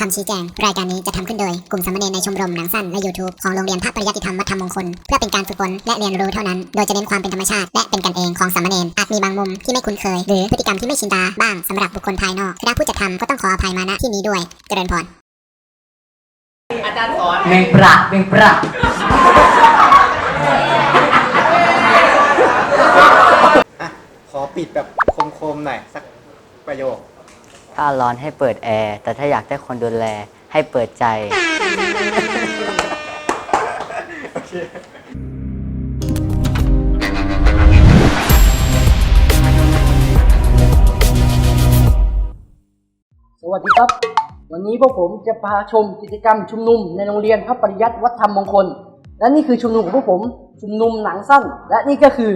คำชี้แจง รายการนี้จะทำขึ้นโดย กลุ่มสามเณรในชมรมหนังสั้นและ YouTube ของโรงเรียนพระปริยัติธรรมวัดธรรมมงคล เพื่อเป็นการฝึกฝนและเรียนรู้เท่านั้น โดยจะเน้นความเป็นธรรมชาติ และเป็นกันเองของสามเณรอาจมีบางมุมที่ไม่คุ้นเคย หรือพฤติกรรมที่ไม่ชินตาบ้างสำหรับบุคคลภายนอกคณะผู้จัดทำก็ต้องขออภัยมาณที่นี้ด้วย เจริญพรอาจารย์สอนแมงปราแมงปราอะขอปิดแบบคมๆหน่อย สักประโยค ถ้าร้อนให้เปิดแอร์แต่ถ้าอยากได้คนดูแลให้เปิดใจ สวัสดีครับ วันนี้พวกผมจะพาชมกิจกรรมชุมนุมในโรงเรียนพระปริยัติวัดธรรมมงคล และนี่คือชุมนุมของพวกผมชุมนุมหนังสั้น และนี่ก็คือ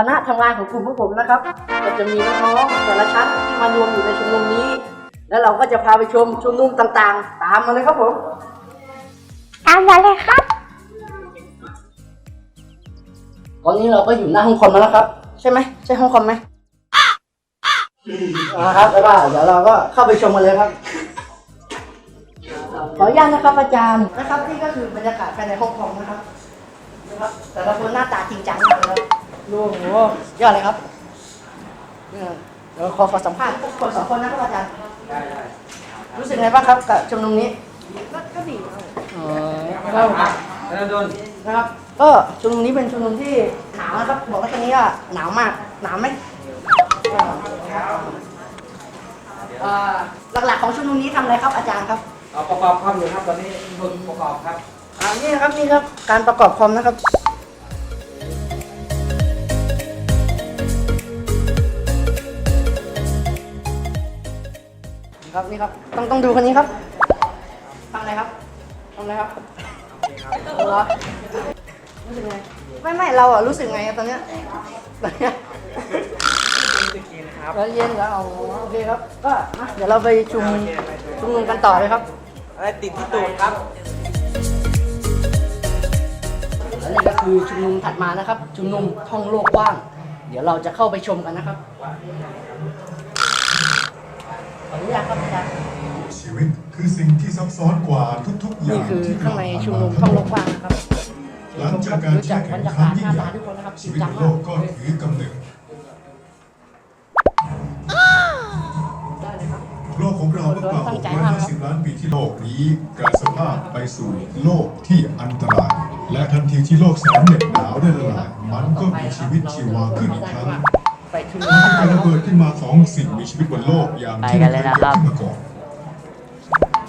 คณะทำงานของกลุ่มพวกผมนะครับ ก็จะมีน้องๆแต่ละชั้นที่มารวมอยู่ในชุมนุมนี้ และเราก็จะพาไปชมชุมนุมต่างๆ ตามมาเลยครับผม ตามมาเลยครับ ตอนนี้เราก็อยู่หน้าห้องคอมแล้วนะครับ ใช่ไหมใช่ห้องคอมไหมนะครับแล้วก็เดี๋ยวเราก็เข้าไปชมกันเลยครับ ขออนุญาตนะครับอาจารย์นะครับนี่ก็คือบรรยากาศภายในห้องคอมนะครับนะครับ แต่ละคนหน้าตาจริงจังมากเลยครับ ดูโอ้โหยอดเลยครับเนี่ยเดี๋ยวขอขอสัมภาษณ์พวกคนสองคนนะครับอาจารย์รู้สึกไงบ้างครับกับชุมนุมนี้ก็ดีอ๋อครับนะครับก็ชุมนุมนี้เป็นชุมนุมที่หนาวนะครับ บอกได้แค่นี้ว่าหนาวมาก หนาวไหมอ่าหลักๆของชุมนุมนี้ทำอะไรครับอาจารย์ครับเอาประกอบคอมอยู่ครับตอนนี้บนประกอบครับ อ่านี่นะครับนี่ครับการประกอบคอมนะครับ ครับนี่ครับ ต้องต้องดูคนนี้ครับทำอะไรครับทำอะไรครับเหรอรู้สึกไงไม่ไม่เราอะรู้สึกไงตอนเนี้ยตอนเนี้ยแล้วเย็นแล้วเอาโอเคครับ ก็มาเดี๋ยวเราไปชุมชุมนุมกันต่อเลยครับอะไรติดที่ตูดครับและนี่ก็คือชุมนุมถัดมานะครับ ชุมนุมท่องโลกกว้าง เดี๋ยวเราจะเข้าไปชมกันนะครับ ขออนุญาตครับอาจารย์ชีวิตคือสิ่งที่ซับซ้อนกว่าทุกๆอย่านี่งคือที่ข้างในชุมนุมท่องโลกกว้างนะครับหลังจากการรู้จัแช่กบแข็รงรยาครั้กางศหยิ่น้างใหตาญ่ทุกคนนะครับจชีริงวิตจังของโลมากกก็ถือกำเนิดได้เลยครับ โลกของเราเมื่อกว่าตั้งใจมากครับ 650ล้านปีที่โลกนี้กลายสภาพไปสู่โลกที่อันตราย และทันทีที่โลกแสนเหน็บหนาวได้ละลายมันก็มีชีวิตชีวาขึ้นอีกครั้ง ไปชุมนุมมันถัดเป็นไปการคระรับเบิดขึ้นมาของสิ่งมีชีวิตบนโลกอย่างที่ไปกันเลยนะครับ ไม่เคยเกิดขึ้นมาก่อน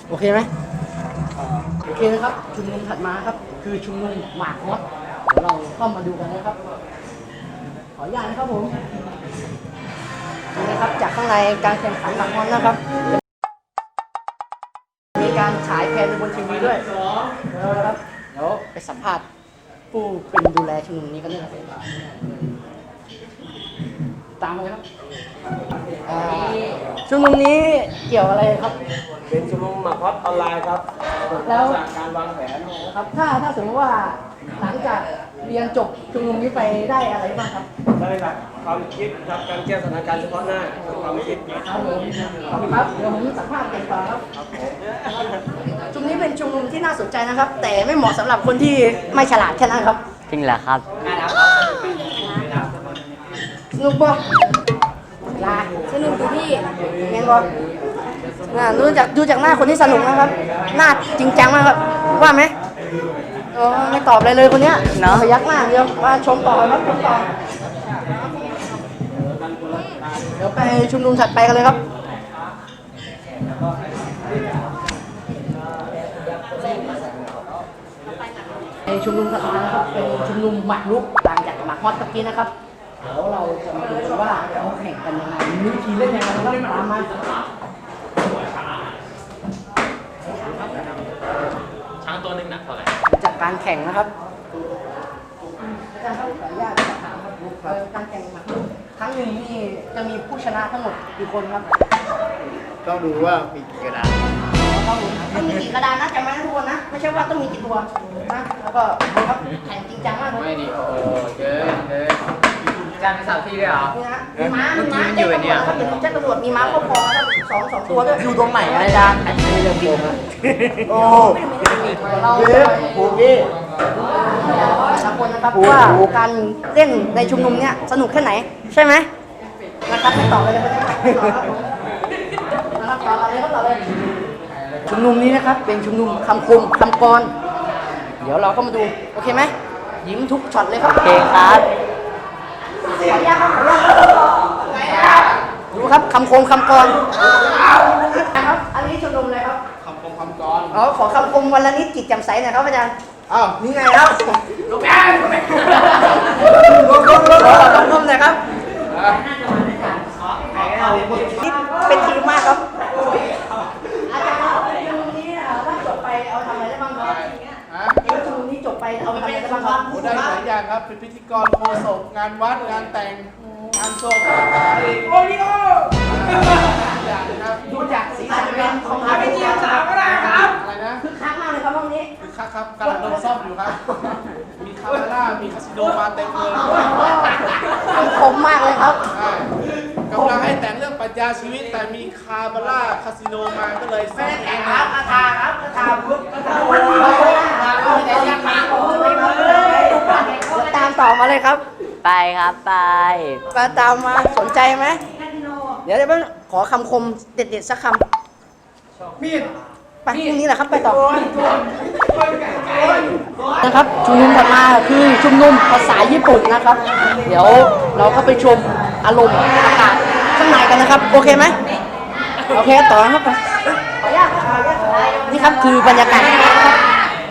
โอเคไหมโอเคนะครับ ชุมนุมถัดมาครับ คือชุมนุมหมากฮอตเดี๋ยวเราเข้ามาดูกันนะครับ ขออนุญาตนะครับผมนี่นะครับจากข้างในการแข่งขันหมากฮอตนะครับ มีการฉายแผนบนทีวีด้วยเดี๋ยวนะครับเดี๋ยวไปสัมภาษณ์ผู้เป็นดูแลชุมนุมนี้กันเลยครับ ตามมาเลยครับอ่าชุมนุมนี้เกี่ยวอะไรครับ เป็นชุมนุมหมักฮอตออนไลน์ครับแล้ว จากการวางแผน ครับ ถ้าถ้าสมมติว่าหลังจากเรียนจบชุมนุมนี้ไปได้อะไรบ้างครับ ได้ครับความคิดครับการแก้สถานการณ์เฉพาะหน้าความคิดครับผมขอบคุณครับ เดี๋ยวผมสัมภาษณ์กันต่อครับชุมนี้เป็นชุมนุมที่น่าสนใจนะครับ แต่ไม่เหมาะสำหรับคนที่ไม่ฉลาดแค่นั้นครับ จริงเหรอครับส นุกปะลาสนุกดูพี่เงี้ยบอน่าดูจากดูจากหน้าคนที่สนุกนะครับ หน้าจริงจังมากครับ ว่าไหมเออไม่ตอบอะไรเลยคนเนี้ยเนอะพยักหน้าเดียวว่าชมต่อครับชมต่อเดี๋ยวไปชุมนุมถัดไปกันเลยครับในชุมนุมถัดมานะครับเป็นชุมนุมหมากรุกต่างจากหมากฮอตตะกี้นะครับ เดี๋ยวเราจะมาดูกันว่าเขาแข่งกันยังไงมีวิธีเล่นยังไงนะครับตามมาช้างตัวหนึ่งหนักเท่าไหร่จากการแข่งนะครับอาจารย์ครับขออนุญาตสอบถามครับเอ่อการแข่งขันครั้งหนึ่งนี่จะมีผู้ชนะทั้งหมดกี่คนครับต้องดูว่ามีกี่กระดาษต้องต้องมีกี่กระดานนะจำไว้นะทุกคนนะ ไม่ใช่ว่าต้องมีกี่ตัวนะ แล้วก็ครับแข่งจริงจังมากครับไม่ดีโอ้เกินเกิน การไปสามที่ด้วยเหรอนี่นะมีม้ามีม้าเมื่อกี้มันอยู่แจ้งไอ้เนี่ยตำรวจครับเดี๋ยวแจ้งตำรวจ มีม้าครอบครองนะครับสองสองตัวด้วยอยู่ตรงไหนอาจารย์อันนี้เรื่องโกงอะโอ้เราเย็บผูกนี่แต่ละคนนะครับว่าการเล่นในชุมนุมเนี่ยสนุกแค่ไหน ใช่ไหมนะครับไม่ตอบเลยเลยไม่ได้ตอบครับนะครับตอบอะไรก็ตอบเลยชุมนุมนี้นะครับเป็นชุมนุมคำคมคำกร เดี๋ยวเราก็มาดู โอเคไหมยิ้มทุกช็อตเลยครับ โอเคครับ ดูครับคำคมคำกรนะครับ อันนี้ชุมนุมเลยครับคำคมคำกรอ๋อขอคำคมวันละนิดจิตแจ่มใสหน่อยครับอาจารย์อ้าวนี่ไงครับลูกแม่ลูกแม่ลูกคมขอคำคมหน่อยครับนี่เป็นทีมมากครับอาจารย์ครับชุมนุมนี้อะถ้าจบไปเอาทำอะไรได้บ้างครับ เดี๋ยวชุมนุมนี้จบไปเอาไปทำอะไรได้บ้างครับโอ้ได้หลายอย่างครับเป็นพิธีกรโฆษกงานวัดงานแต่งงานศพโอ้ยโอ้อย่างนะครับดูจากสีสันเป็นของเราเป็นทีมสาวก็ได้ครับอะไรนะคึกคักมากเลยครับห้องนี้คือคักครับกำลังโดนซ่อมอยู่ครับ มีคาเมล่ามีคาสิโนมาเต็มเลย คมมากเลยครับ ใช่กำลังให้ แต่งเรื่องปรัชญาชีวิตแต่มีคาเมล่าคาสิโนมาก็เลยซ่อมเองครับอาคาครับอาคาพุทธตามต่อมาเลยครับ ไปครับไปมาตามมาสนใจไหมเดี๋ยวเดี๋ยวขอคำคมเด็ดๆสักคำมีดไปพรุ่งนี้แหละครับไปต่อนะครับชุมนุมถัดมาคือชุมนุมภาษาญี่ปุ่นนะครับ เดี๋ยวเราก็ไปชมอารมณ์ กาศข้างในกันนะครับ โอเคไหมโอเคต่อนะครับไปขออนุญาตครับนี่ครับคือบรรยากาศนะครับ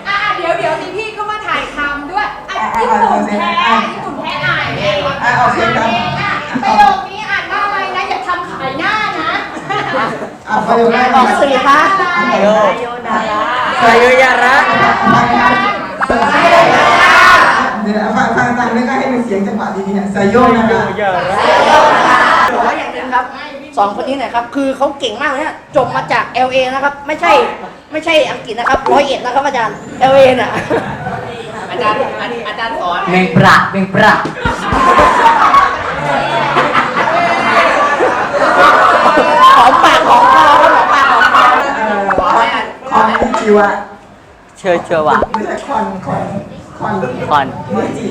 อะเดี๋ยวเดี๋ยวนี่พี่ก็มาถ่ายทำด้วยอะญี่ปุ่นแท้ญี่ปุ่นแท้อ่านเองอ่านเองอะประโยคนี้อ่านว่าอะไรนะอย่าทำขายหน้านะบอกสื่อคะสายุยาระเดี๋ยวฟังฟังฟังแล้วก็ให้เป็นเสียงจังหวะดีๆเนี่ยสายโยกนะครับ บอกว่าอย่างหนึงครับ สองคนนี้เนี่ยครับ คือเขาเก่งมากเลยเนี่ยจบมาจาก LA นะครับ ไม่ใช่ไม่ใช่อังกฤษนะครับร้อยเอ็ดนะครับอาจารย์ LA น่ะ อาจารย์อาจารย์สอนเมงประเมงประหอมปากหอมคอครับหอมปากหอมคอเอ่อคอนคอนนิจิวะเชื่อเชื่อวะไม่ใช่คอนคอน คอนคอนนิจิ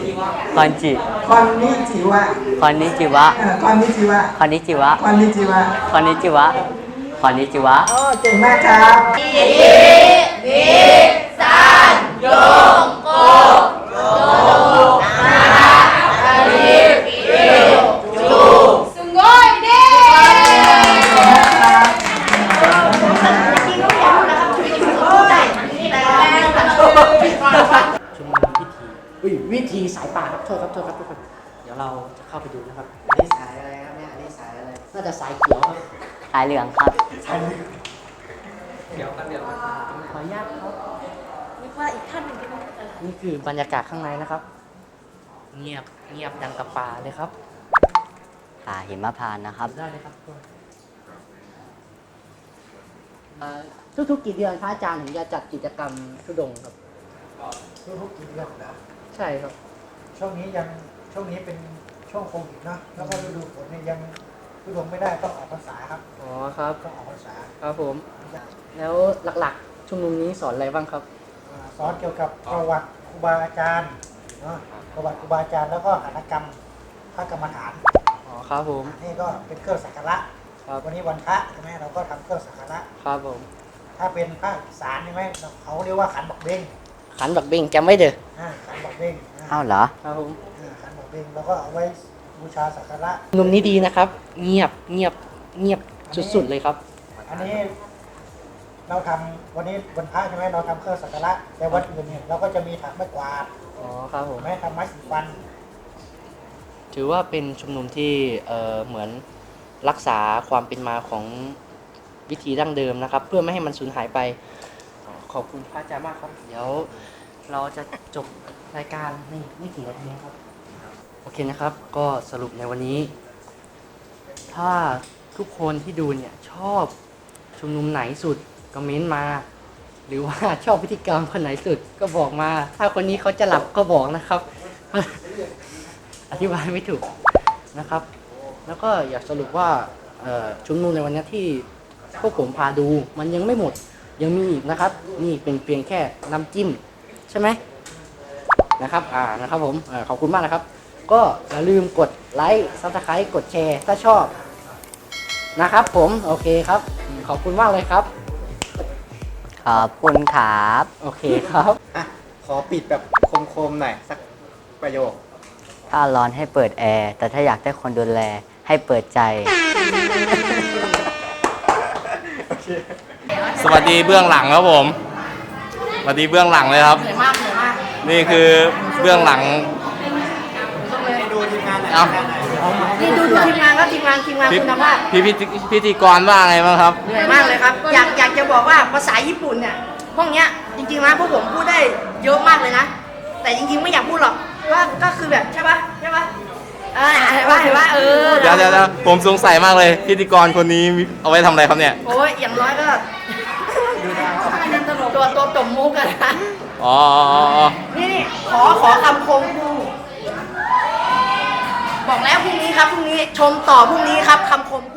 คอนจิคอนนิจิวะคอนนิจิวะเอ่อคอนนิจิวะคอนนิจิวะคอนนิจิวะคอนนิจิวะคอนนิจิวะโอ้เก่งมากครับสุงโง่ยเด้ จริงๆก็ไม่อยากพูดนะครับชีวิตจริงๆก็พูดได้แต่ชุมนุมพิธี อุ้ยวิธีสายป่าครับโทษครับโทษครับทุกคนเดี๋ยวเราจะเข้าไปดูนะครับอันนี้สายอะไรครับเนี่ยอันนี้สายอะไรน่าจะสายเขียวครับสายเหลืองครับเดี๋ยวกันเดี๋ยวขออนุญาตครับนึกว่าอีกท่านหนึ่งนี่คือบรรยากาศข้างในนะครับ เงียบเงียบดังกับป่าเลยครับป่าหิมพานต์นะครับ ได้เลยครับเอ่อทุกๆกี่เดือนพระอาจารย์ถึงจะจัดกิจกรรมทุดงค์ครับทุกๆกี่เดือนนะใช่ครับ ช่วงนี้ยังช่วงนี้เป็นช่วงโควิดเนอะแล้วก็ฤดูฝนเนี่ยยังฤดูไม่ได้ต้องออกพรรษาครับอ๋อครับต้องออกพรรษาครับผม แล้วหลักๆชุมนุมนี้สอนอะไรบ้างครับอ่าสอนเกี่ยวกับประวัติครูบาอาจารย์เนาะประวัติครูบาอาจารย์แล้วก็หัตถกรรมพระกรรมฐานอ๋อครับผมนี่ก็เป็นเครื่องสักการะครับวันนี้วันพระใช่ไหมเราก็ทำเครื่องสักการะครับผมถ้าเป็นภาคอีสานใช่ไหมเขาเรียกว่าขันบักเบง ขันบักเบงจำไว้เด้ออ่าขันบักเบงอ่าอ้าวเหรอครับผมอ่าขันบักเบงแล้วก็เอาไว้บูชาสักการะชุมนุมนี้ดีนะครับ เงียบเงียบเงียบสุดๆเลยครับ อันนี้เราทำวันนี้วันพระใช่ไหมเราทำเครื่องสักการะแต่วันอื่นเนี่ยเราก็จะมีถังไม้กวาดอ๋อครับผมเห็นไหมทำไม้สีฟันถือว่าเป็นชุมนุมที่เอ่อเหมือนรักษาความเป็นมาของวิธีดั้งเดิมนะครับ เพื่อไม่ให้มันสูญหายไปข อบคุณพระอาจารย์มากครับ เดี๋ยวเราจะจบรายการนี่ไม่กี่นาทีนะครับ โอเคนะครับ ก็สรุปในวันนี้ ถ้าทุกคนที่ดูเนี่ยชอบชุมนุมไหนสุดก็เม้นต์มา หรือว่าชอบพิธีกรรมคนไหนสุดก็บอกมา ถ้าคนนี้เขาจะหลับก็บอกนะครับ อธิบายไม่ถูกนะครับ แล้วก็อยากสรุปว่าเอ่อชุมนุมในวันนี้ที่พวกผมพาดูมันยังไม่หมด ยังมีอีกนะครับ นี่เป็นเพียงแค่น้ำจิ้มใช่ไหมนะครับ อ่า นะครับผมเอ่อขอบคุณมากนะครับ ก็อย่าลืมกดไลค์ซับสไครต์กดแชร์ถ้าชอบนะครับ ผม โอเคครับอืมขอบคุณมากเลยครับ ขอบคุณครับ โอเคครับ อะ ขอปิดแบบคมๆหน่อยสักประโยค ถ้าร้อนให้เปิดแอร์ แต่ถ้าอยากได้คนดูแลให้เปิดใจ สวัสดีเบื้องหลังครับผม สวัสดีเบื้องหลังเลยครับ เหนื่อยมากเหนื่อยมากนี่คือเบื้องหลังดูทีมงานหน่อยเอ้านี่ดูดูทีมงานก็ทีมงานทีมงานพี่คุณภาพพี่พิธีพิธีกรว่าไงบ้างครับ เหนื่อยมากเลยครับ อยากอยากจะบอกว่าภาษาญี่ปุ่นเนี่ยพวกเนี้ยจริงๆนะพวกผมพูดได้เยอะมากเลยนะ แต่จริงๆไม่อยากพูดหรอก ก็ก็คือแบบใช่ปะใช่ปะ เออเห็นปะเห็นปะเออเดี๋ยวเดี๋ยวเดี๋ยวผมสงสัยมากเลยพิธีกรคนนี้เอาไว้ทำอะไรครับเนี่ย โอ้ยอย่างน้อยก็ตัวตัวตบมุกกันนะอ๋ออ๋ออ๋ออ๋อนี่นี่ขอขอคำคมครูบอกแล้วพรุ่งนี้ครับพรุ่งนี้ชมต่อพรุ่งนี้ครับคำคมครู